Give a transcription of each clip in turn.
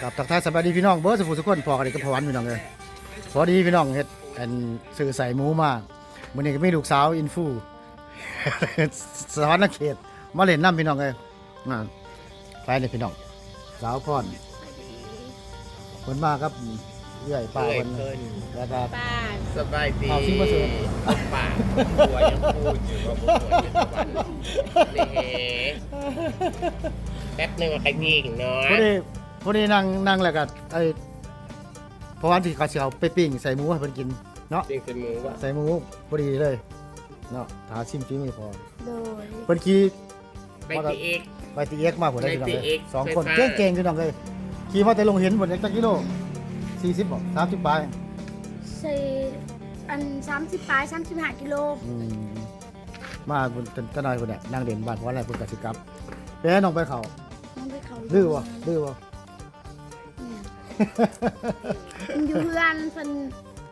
ครับทักทายสบายดีพี่น้องเบิร์ดสุขุสุขคนพอกันอีกกับพอวันพี่น้องเลยพอดีพี่น้องเฮ็ดอันสื่อใส่หมูมามื้อนี้ก็มีลูกสาวอินฟูสวรรค์เขตมาเล่นน้ำพี่น้องเลยอ่าไปเลยพี่น้องสาวพรเพิ่นมาครับเอื้อยป้าเพื่อเพิ่นเพิ่นแล้วก็ป้าสบายดีเอาซิมาเสิร์ฟเอาปากหัวยังพูดอยู่ว่าผู้ป่วยเป็นวันนี่เฮแป๊บหนึงว่าใครยิงเนาะ พอดีพอดีนั่งนั่งแล้วก็ไอ้เพราะวันที่เขาสิเอาไปปิ้งใส่หมูให้เพิ่นกินเนาะ จริงเป็นมือว่าใส่หมูพอดีเลยเนาะทาชิมฝีมือพอโดย เพิ่นขี่ ไปตีเอก ไปตีเอ็กมากกว่าได้พี่น้องไปเลย TX สองคนไฟฟ้า เก่งๆพี่น้องเลยขี่มาแต่ลงเห็นบนเอ็กตะกิโลสี่สิบบอกสามสิบปลายใส่อันสามสิบปลายสามสิบห้ากิโลอืมมาบนตะนายคนเนี่ยนั่งเด่นบ้านเพราะอะไรเพิ่นกสิกรรมไปให้น้องไปเขาน้องไปเขาดื้อวะดื้อวะเนี่ยมัน อยู่เพื่อนเพิ่น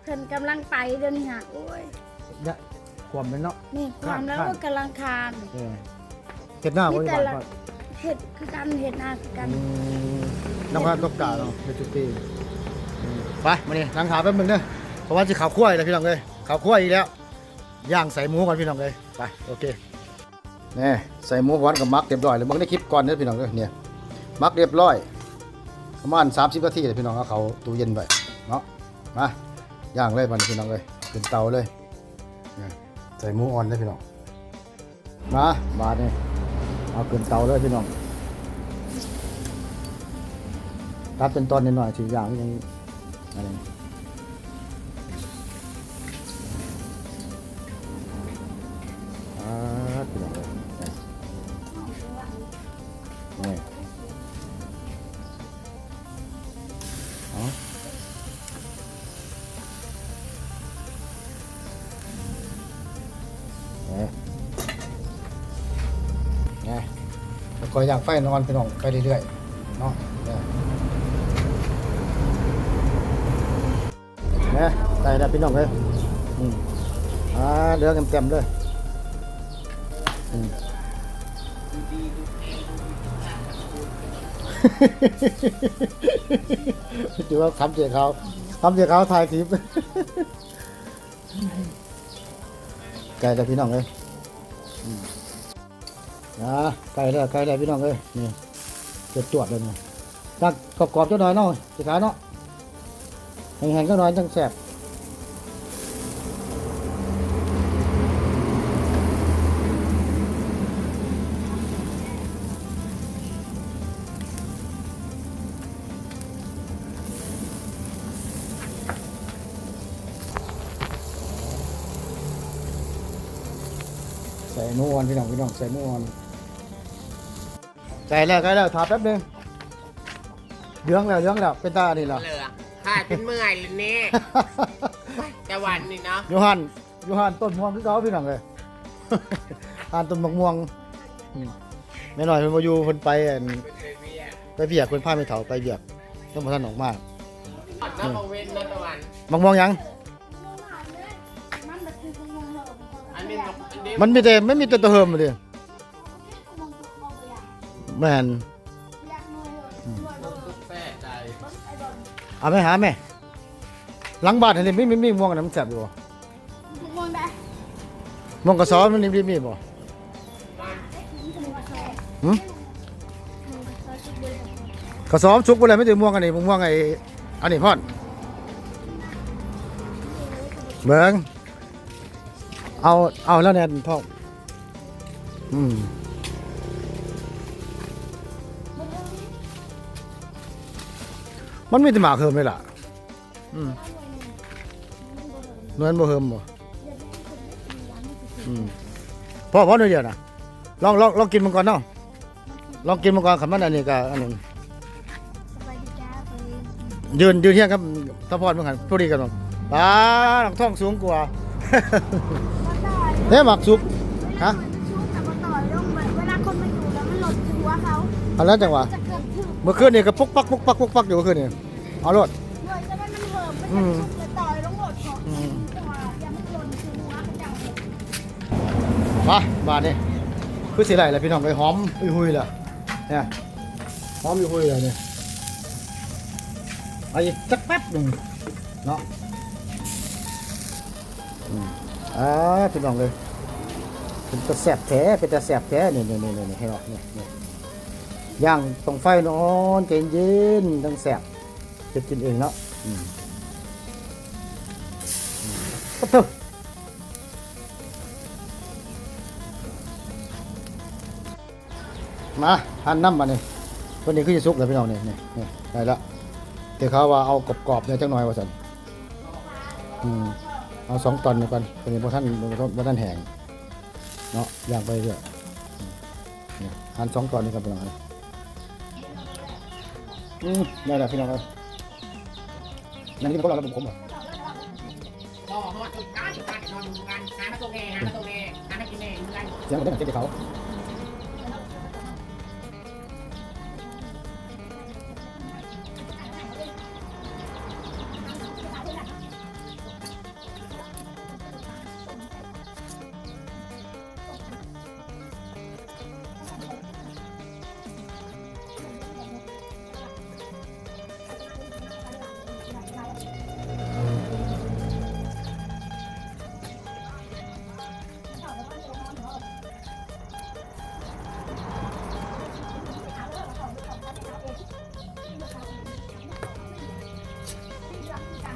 เพิ่นกำลังไปเดี๋ยวนี้ฮะโอ้ยเนี่ยความเป็นเนาะ นี่ความแล้วคานก็กำลังคานเออเห็ดหน้าบริบาลก่อนเห็ดคือกันเห็ดหน้าคือกัน อืมน้องก็ตกกาเนาะเฮ็ดทุกปีอืมไปมานี่นั่งหาแป๊บนึงเด้อเพราะว่าจะข่าวคั่วอีกแล้วพี่น้องเลยข่าวคั่วอีกแล้ว ย่างใส่หมูก่อนพี่น้องเลยไป โอเคนี่ใส่หมูหวานกับมักเรียบร้อยเลยเบิ่งในคลิปก่อนเด้อพี่น้องเด้อเนี่ยมักเรียบร้อย ประมาณ30นาทีเลยพี่น้องเอาเขาตู้เย็นไปเนาะมาย่างเลยบันพี่น้องเลยขึ้นเตาเลยใส่หมูอ่อนเลยพี่น้องมาบาดนี่เอาขึ้นเตาเลยพี่น้องตัดเป็นตอนนิดหน่อยๆสีอย่างยังอะไร แล้วก็ย่างไฟนอนพี่น้องไปเรื่อยๆเนาะนะใส่ได้พี่น้องเลยอืมอ่าเดือเต็มๆเลยอืมดูว่าคำเจียเขาคำเจียเขาถ่ายคลิปไก่ได้พี่น้องเลย อืมอ่าไก่ได้ไก่ได้พี่น้องเลยนี่เจ็บจวดเลยนี่ตักกรอบๆเจ้าหน่อยเนาะสิขาเนาะแห้งๆก็น้อยจังแซ่บใส่หมูอ่อนพี่น้องพี่น้องใส่หมูอ่ อนใส่แล้วใส่แล้วถาแป๊บหนึงเดืองแล้วเดืองแล้วเป็นตานี่เหรอเหลือหายเป็นเมื่อยเลยเนี่ยจะวันนี่เนาะยูฮันยูฮันต้นม่วงคือเขาพี่น้องเลยอ่านต้นมะม่วงอืมแม่หน่อยเพิ่นมาอยู่เพิ่นไปอั่นไปเบียกเพิ่นพาไปเถาไปเบียกต้องมาท่านออกมาน้ำเอาเว้นนะตะวันมะม่วงหยังมันแบบคือมองเราอันนี้นกอันนี้มันมีแต่ไม่มีแต่ตัวเฮิมเลย แม่นอยากหน่วยเลยหน่วยเลยแป้ใจไอ้บอลเอาไปหาแม่หลังบ้านเห็นมีมีมีม่วงอันนั้นมันแซ่บอยู่บ่มองได้ม่วงกระสอบมันมีมีบ่มันจะมีกระสอบหึมันกระสอบชุดเดียวกันกระสอบสุกบ่ได้ไม่ถึงม่วงอันนี้ม่วงไอ้อันนี้พ่อนเบิ่งเอาเอาแล้วเนี่ยพ่ออืม มันมีแต่หมากเฮิมเลยล่ะ อืมเงินบ่เฮิมบ่อืมพ่อพ่อหน่อยเดียวนะลองลองลองกินมันก่อนเนาะลองกินมันก่อนขันมันอันนี้ก็อันนึงสบายดีจ้าไปยืนยืนเที่ยงครับตะพอนเหมือนกันพอดีกันบ่ป้าหลังท้องสูงกว่ามาต่อยเฮ้หมักสุกฮะชุดกับมาต่อยลงเวลาคนมาอยู่แล้วมันหลบหัวเขาอันนั้นจังหวะจะ เกิดถึงเมื่อคืนนี่ก็ปุ๊กปักปุ๊กปักปุ๊กปักอยู่เมื่อคืนนี่เอารถหน่วยจะได้มันเหิมอืมันมจะชุบจะต่อยลงหลดของอืมจังหวะอย่ามันหล่นคือหัวมันจังมาบาดนี่คือสิไรล่ะพี่น้องไปหอมหุยหุยๆล่ะเนี่ยหอมหุยหุยๆเลยเนี่ยเอาอีกสักแป๊บหนึ่งเนาะอืมอ่าพี่น้องเลยเป็นตะแสบแท้เป็นตะแสบแท้นี่นี่นี่นี่ให้เนาะนี่นี่ ย่างตรงไฟนอนใจเย็นต้องแสบจะกินเองเนาะก็เถอะมาหั่นน้ำมาเนี่ยตัวนี้คือจะสุกเลยพี่น้องเนี่นี่นี่ได้ล้วแต่เขาว่าเอากรอบๆเนี่ยจังหน่อยว่าสันอืมเอาสองตอนนี่ก่อนตัวนี้พวท่านพวท่านแห้งเนาะย่างไปเรื่อยหั่นสองตอนนี่ครับพี่น้องครับ อืมได้แล้วพี่น้องครับนั่นนี่เป็นของเราแล้วผมผมเหรอพ่อฮอดทุกการทุกการนอนกันหามาตัวแม่หามาตัวแม่หามากินแม่เหมือนกันเสียงมันได้เหมือนเจ๊เขา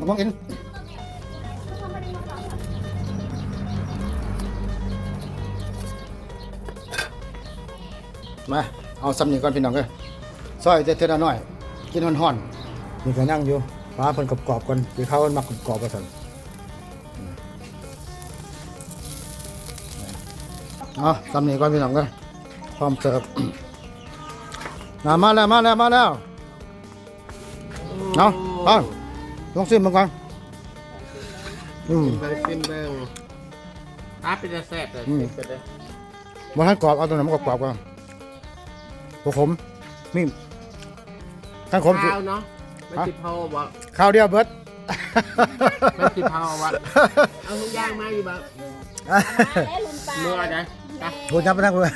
มองเห็นมา เอาซ้ำนี่ก่อนพี่น้องเลยซอยเท่าน้อย กินห่อนๆนี่ก็ย่างอยู่ปลาเพิ่นกรอบๆก่อนคือเขามันมักกรอบๆว่าซั่นอืมเอาซ้ำนี่ก่อนพี่น้องเลยพร้อมเสิร์ฟมามาแล้วมาแล้วมาแล้วเอาเอา ลองซิมมันก่อนอืม ไปกินเบิ่งอาเป็นจะแซ่บเลยอืม เป็นเลยมันให้กรอบเอาตัวไหนมันกรอบๆก่อนพวกผมนี่ข้างผมสิข้าวเนาะไม่ติดพอบ่ข้าวเดียวเบิดไม่ติดพอบ่เอาทุกอย่างมาอยู่บ่แล้วลุนปลาเมื่อไดนะโหจับไปนั่งเลย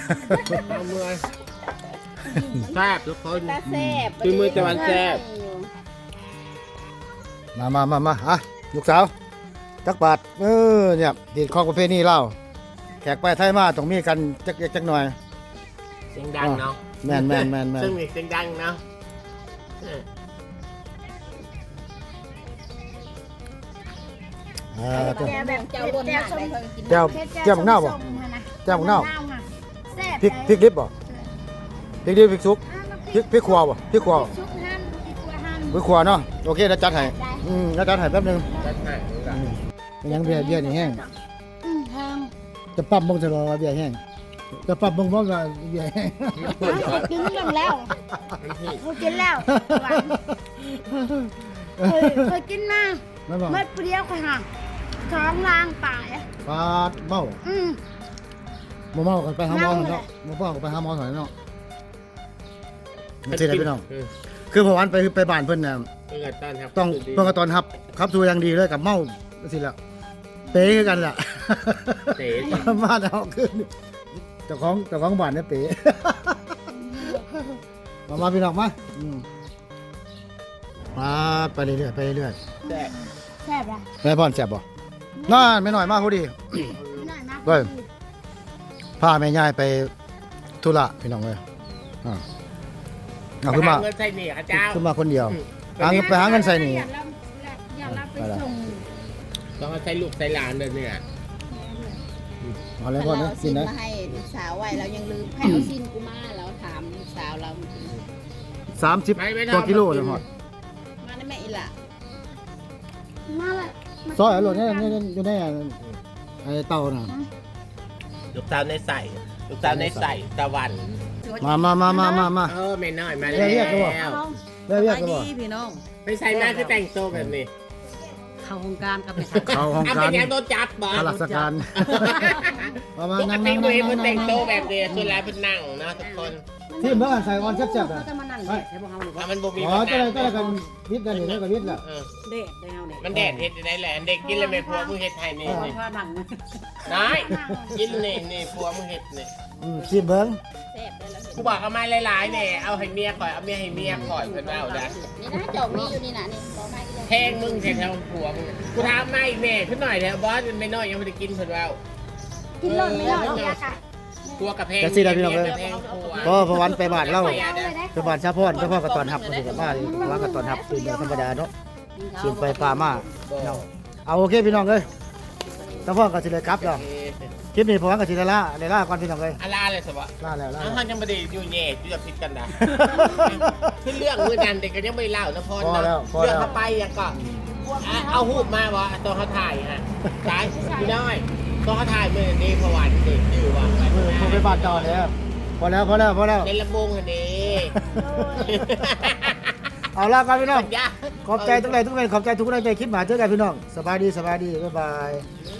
เอาเมื่อแซ่บทุกคน ตาแซ่บคือมือตะวันแซ่บ มามามามาอะลูกสาวจักบาทเออเนี่ยดีดของประเภทนี้เล่าแขกไปไทยมาต้องมีกันจักเล็กจักหน่อย เสียงดังเนาะแม่นแม่นแม่นแม่นซึ่งมีเสียงดังเนาะเอออ่าเจ้าแกแบบเจ้าบนหน้าได้เคยกินแก้วแก้วบักนาวบ่แก้วบักนาวแซ่บพริกพริกดิบบ่พริกดิบพริกสุกพริกพริกขัวบ่พริกขัวบ่ชุกหั่นพริกขัวหั่นพริกขัวเนาะโอเคแล้วจัดให้ อืมแล้วจัดให้แป๊บหนึงจัดให้ดูกันเป็นยังเบียร์เบียร์นี่แห้ง อืมทางจะปรับบ้งจะรอว่าเบียร์แห้ง จะปรับบ้งบ้งว่าเบียร์แห้งเอากินกันแล้วเขากินแล้วหวานเคยเคยกินมาไม่บอกเมื่อเปรี้ยวค่ะฮะท้องล่างตายปาดเมาอืมโมเมากันไปหาหมอเมาเลยเนาะโมเมากันไปหาหมอหน่อยเนาะไม่ใช่ไรพี่น้องเออคือพอวันไปไปบ้านเพิ่นน่ะ เออต้อนรับต้องดีเพิ่นก็ตอนรับครับตัวอย่างดีเลยกับเมาสิละเป๊คือกันล่ะ เต๋มาแล้วขึ้นเจ้าของเจ้าของบ้านเนี่ยเป๊มามาพี่น้องมาอืมมาไปเรื่อยๆไปเรื่อยแซ่บแซ่บอะๆแม่พ่อนแซ่บบ่น่าไม่หน่อยมากพอดี หน่อยนะเว้ย พาแม่ยายไปธุระพี่น้องเลยอ่าเอาขึ้นมาหเงินใส่หนี่ข้าเจ้าขึ้นมาคนเดียวอืม หาเงินไปหาเงินใส่หนี่ อย่ารับอย่ารับไปส่งต้องเอาใส่ลูกใส่หลานเลยเนี่ยเอาเลยพ่อเรานะเอากิซินนนะมาให้ลูกสาวไว้เรายังลืมให้เอาซินกูมาเราถามลูกสาวเราสามสิบไม่ไม่กว่ากิโลเลยพอดมาได้แม่อีหละมาเลยซอยอร่อยเนี่ยเนี่ยอยู่ในไอ้เตาน่ะลูกสาวในใส่ลูกสาวในใส่ตะวัน มามามามามามา เออแม่น้อยมาเรีแล้ยกเรียกเขาบอก ว เรียกเรียกไปกันดีบ่พี่น้อง ไปใส่มาคือแต่งโซ่แบบนี้ เข้าโครงการกับไปเข้าห้องเอากาเป็รนยังโดนจับบ่ข้าราชการมามาปกนั่งตินั่งตัวนั่งเองนั่มันงแต่งนั่งโซ่แบบนี้ส่วนหลายเป็นนั่งนะทุกคนที่เมื่อใส่ออนแซ่บๆเขานะจะมานั่งแดดใช่ป่ะเฮานี่ถ้ามันบ่มีอ๋อก็เลยก็เลยกันวิทย์กันนี่ก็วิทย์แหละเออแดดได้เฮาเนี่ยมันแดดเฮ็ดได้แหละเด็กกินเลยแม่ผัวมึงเฮ็ดให้นี่เอานี่ผ้านั่งนะนายกินนี่นี่ผัวมึงเฮ็ดนี่อืมชิมเบิ้งแซ่บได้แล้วกูบอกเอามาหลายๆเนี่ยเอาให้เมียก่อยเอาเมียให้เมียก่อยเพิ่นว่าเอาได้นี่นะจอกมีอยู่นี่นะนี่บอกมาอีก แทงมึงแทงเอาผัวมึงกูถามมาอีกแม่ขึ้นหน่อยเถอะบอสมันไม่น้อยยังไม่ได้กินเพิ่นว่ากินรสไม่รอดเดียวค่ะตัวกระเพงแต่สิได้พี่น้องเลยกระเพงผัว ก็พอวันไปบ้านเราเอาเลยได้ไปบ้านชาพรชาพรก็ตอนหับก็สิกลับมาดิวางก็ตอนหับเป็นเรื่องธรรมดาเนาะชิมไปปลามาเนาะเอาโอเคพี่น้องเอ้ยชาพรก็สิเลยกลับแล้วคลิปนี้พอวันก็สิได้ละได้ละก่อนพี่น้องเอ้ยอะไรเลยสิวะลาแล้วลาอ้าวแล้วยังไม่ได้อยู่แย่อยู่จะผิดกันนะ คือเรื่องมือนันเด็กก็ยังไม่เล่านะพอพอนะแล้วพอเรื่องแล้วเขาไปยังก็อะเอาหูปมาวะตอนเขาถ่ายฮะตายพี่น้อยตอนเขาถ่ายมือนี่พวันเด็กอยู่ว่ะเออผมไปบ้านจอแล้วพอแล้วพอแล้วพอแล้ว ในลำบงอันนี้เอาละกันพี่น้องยาขอบใจทุกท่านทุกท่านขอบใจทุกท่านใจคลิปหมาเจอกันพี่น้องสบายดีสบายดีบ๊ายบาย เออ